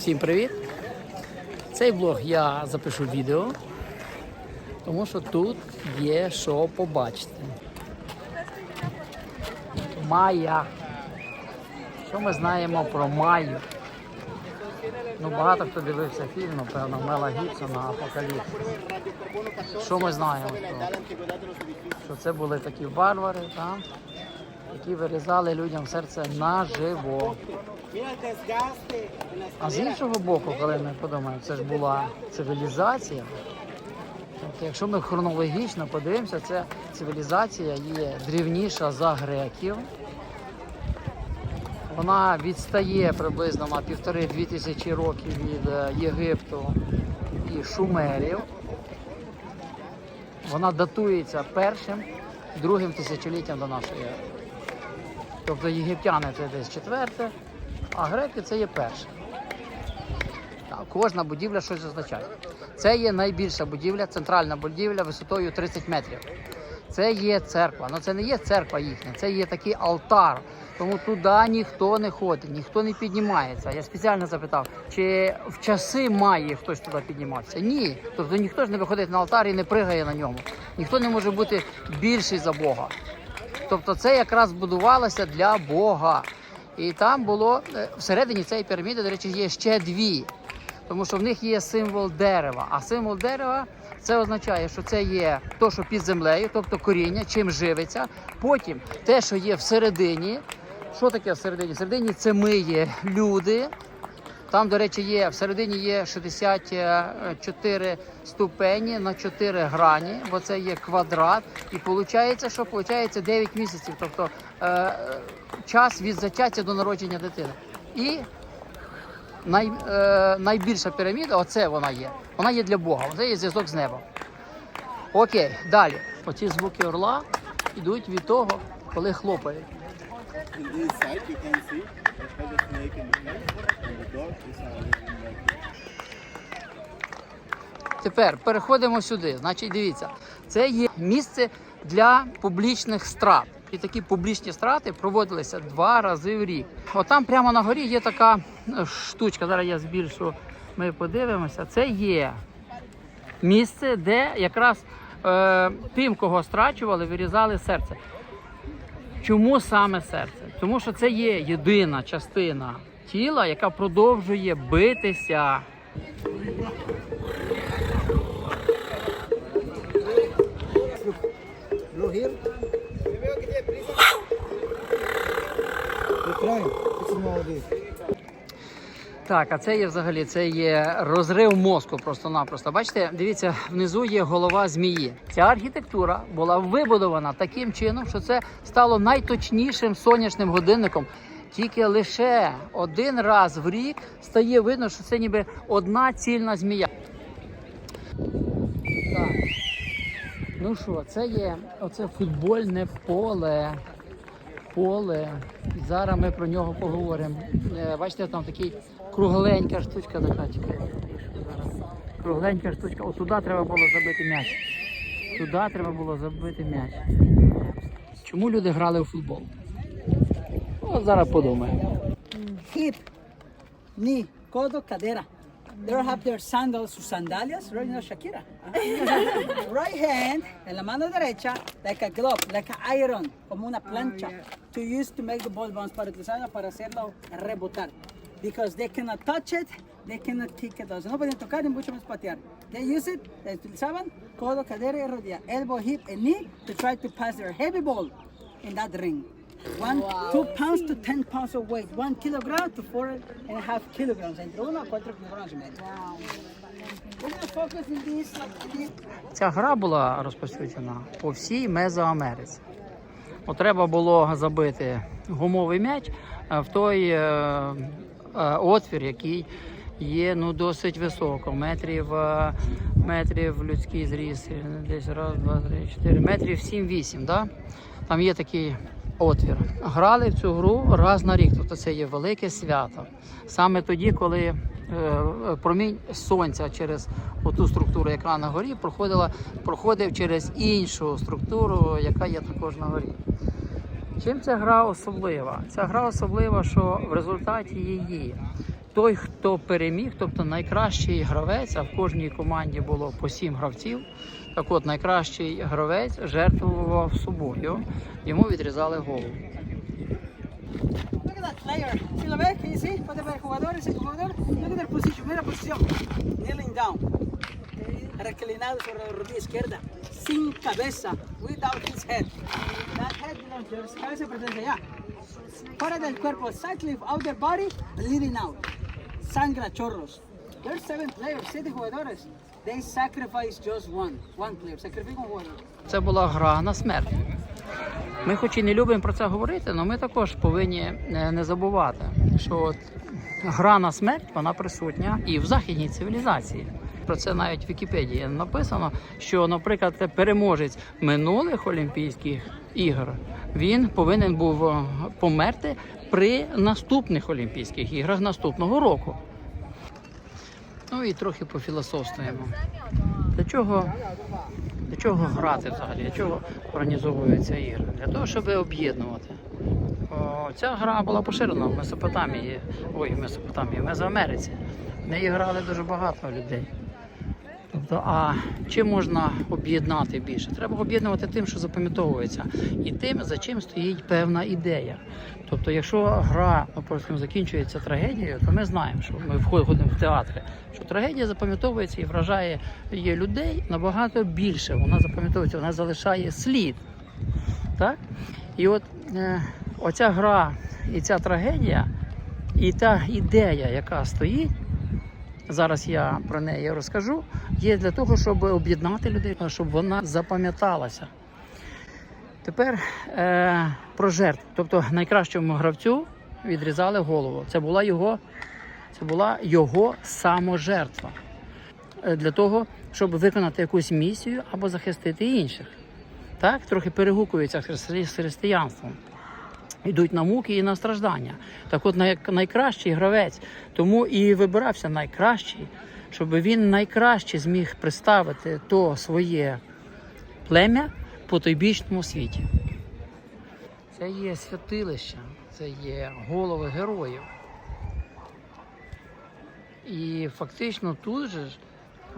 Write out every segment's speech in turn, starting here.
Всім привіт! Цей блог я запишу відео, тому що тут є що побачити. Майя. Що ми знаємо про Майю? Ну, багато хто дивився фільм, напевно, Мела Гібсона Апокаліпсис. Що ми знаємо? Що, це були такі варвари, так? які вирізали людям серце наживо. А з іншого боку, коли ми подумаємо, це ж була цивілізація. Тобто, якщо ми хронологічно подивимося, це цивілізація є дрівніша за греків. Вона відстає приблизно на півтори-дві тисячі років від е, Єгипту і Шумерів. Вона датується першим, другим тисячоліттям до нашої ери. Тобто єгиптяни це десь четверте, а греки це є перше. Так, Кожна будівля щось означає. Це є найбільша будівля, центральна будівля висотою 30 метрів. Це є церква. Ну це не є церква їхня, це є такий алтар. Тому туди ніхто не ходить, ніхто не піднімається. Я спеціально запитав, чи в часи має хтось туди підніматися? Ні. Тобто ніхто ж не виходить на алтар і не пригає на ньому. Ніхто не може бути більший за Бога. Тобто це якраз будувалося для Бога. І там було е, всередині цієї піраміди, до речі, є ще дві. Тому що в них є символ дерева. А символ дерева це означає, що це є то, що під землею, тобто коріння, чим живиться. Потім те, що є всередині. Що таке всередині? Всередині це ми є люди. Там, до речі, є всередині є 64 ступені на 4 грані, бо це є квадрат. І виходить, що виходить 9 місяців, тобто е, час від зачаття до народження дитини. І най, е, найбільша піраміда, оце вона є. Вона є для Бога, це є зв'язок з небом. Окей, далі. Оці звуки орла йдуть від того, коли хлопають. Тепер переходимо сюди. Значить, дивіться, це є місце для публічних страт. І такі публічні страти проводилися два рази в рік. Отам прямо на горі є така е, штучка. Зараз я збільшу, ми подивимося. Це є місце, де якраз е, тим, кого страчували, вирізали серце. Чому саме серце? Тому що це є єдина частина тіла, яка продовжує битися. Look crying. It's. Так, а це є взагалі це є розрив мозку просто-напросто. Бачите, дивіться, внизу є голова змії. Ця архітектура була вибудована таким чином, що це стало найточнішим сонячним годинником. Тільки лише один раз в рік стає видно, що це ніби одна цільна змія. Так. Ну що, це є оце футбольне поле. Поле. Зараз ми про нього поговоримо. Е, Бачите, там такий кругленька штучка така. Кругленька штучка. От туди треба було забити м'яч. Туди треба було забити м'яч. Чому люди грали у футбол? От зараз подумаємо. hip, knee, codo, cadera. They have their sandals, sus sandalias, right now Shakira. Uh-huh. right hand, en la mano derecha, like a glove, like an iron, como una plancha, oh, to use to make the ball bounce, para utilizarla para hacerlo rebotar. Because they cannot touch it, they cannot kick it. O sea, no pueden tocar ni mucho más patear. They use it, la utilizaban, codo, cadera y rodilla, elbow, hip, and knee to try to pass their heavy ball in that ring. One, two pounds to ten pounds of weight. One kilogram to four and a half kilograms. Entre uno a cuatro kilogramos medio. We're gonna focus in this, in this Ця гра була розповсюджена по всій Мезоамериці. От треба було забити гумовий м'яч в той е, е, отвір, який є ну, досить високо. Метрів, е, метрів людський зріст, е, десь раз, два, три, чотири, метрів 7-8. Да? Там є такий отвір. Грали в цю гру раз на рік, тобто це є велике свято. Саме тоді, коли е, промінь сонця через оту структуру, яка на горі, проходила, проходив через іншу структуру, яка є також на горі. Чим ця гра особлива? Ця гра особлива, що в результаті її той, хто переміг, тобто найкращий гравець, а в кожній команді було по сім гравців. Так от найкращий гравець жертвував собою, йому відрізали голову. Allá. Fuera del cuerpo. Slightly out their body. Bleeding out. Sangra chorros. There's seven players, siete jugadores. They sacrifice just one. One player. Sacrifica un jugador. Це була гра на смерть. Ми хоч і не любимо про це говорити, але ми також повинні е, не забувати, що от гра на смерть вона присутня і в західній цивілізації. Про це навіть в Вікіпедії написано, що, наприклад, переможець минулих Олімпійських ігор він повинен був е, померти при наступних Олімпійських іграх наступного року. Ну і трохи пофілософствуємо. Для чого для чого грати взагалі? Для чого організовуються ігри? Для того, щоб об'єднувати. Ця гра була поширена в Месопотамії, ой, в Месопотамії, в Мезоамериці. В неї грали дуже багато людей. Тобто, а чим можна об'єднати більше? Треба об'єднувати тим, що запам'ятовується, і тим, за чим стоїть певна ідея. Тобто, якщо гра допустим, закінчується трагедією, то ми знаємо, що ми входимо в театри, що трагедія запам'ятовується і вражає є людей набагато більше. Вона запам'ятовується, вона залишає слід. Так? І от е, оця гра і ця трагедія, і та ідея, яка стоїть, зараз я про неї розкажу, є для того, щоб об'єднати людей, щоб вона запам'яталася. Тепер е, про жертв. Тобто найкращому гравцю відрізали голову. Це була його, це була його саможертва. Е, Для того, щоб виконати якусь місію або захистити інших. Так, трохи перегукуються христи- з християнством. Йдуть на муки і на страждання. Так от най- найкращий гравець, тому і вибирався найкращий, щоб він найкраще зміг представити то своє плем'я по тойбічному світі. Це є святилища, це є голови героїв. І фактично тут же ж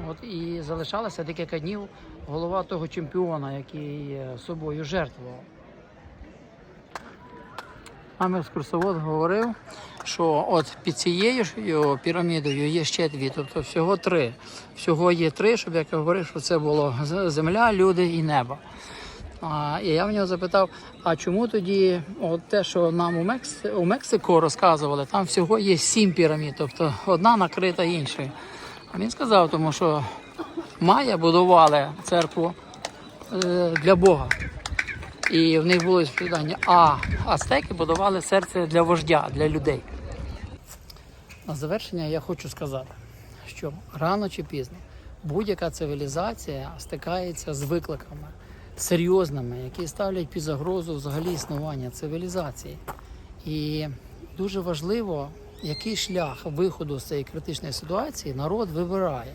от і залишалася декілька днів голова того чемпіона, який собою жертвував. Нам екскурсовод говорив, що от під цією пірамідою є ще дві, тобто всього три. Всього є три, щоб як я говорив, що це було земля, люди і небо. А, і я в нього запитав: а чому тоді от те, що нам у, Мекс... у Мексику розказували, там всього є сім пірамід, тобто одна накрита іншою. А він сказав, тому що Майя будували церкву е, для Бога. І в них було сповідання, а ацтеки будували серце для вождя, для людей. На завершення я хочу сказати, що рано чи пізно будь-яка цивілізація стикається з викликами серйозними, які ставлять під загрозу взагалі існування цивілізації. І дуже важливо, який шлях виходу з цієї критичної ситуації народ вибирає.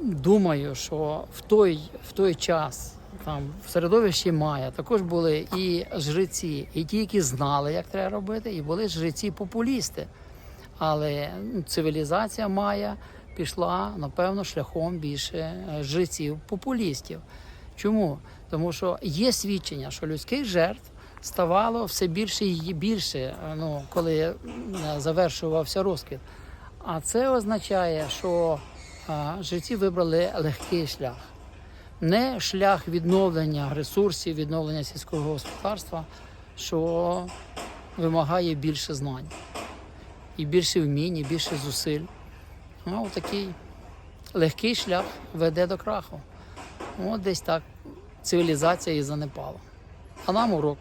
Думаю, що в той, в той час там в середовищі Майя також були і жреці, і ті, які знали, як треба робити, і були жреці-популісти. Але ну, цивілізація Майя пішла, напевно, шляхом більше е, жреців-популістів. Чому? Тому що є свідчення, що людських жертв ставало все більше і більше, е, ну, коли е, завершувався розквіт. А це означає, що а, жреці вибрали легкий шлях. Не шлях відновлення ресурсів, відновлення сільського господарства, що вимагає більше знань, і більше вмінь, і більше зусиль. Ну, такий легкий шлях веде до краху. От десь так цивілізація і занепала. А нам урок.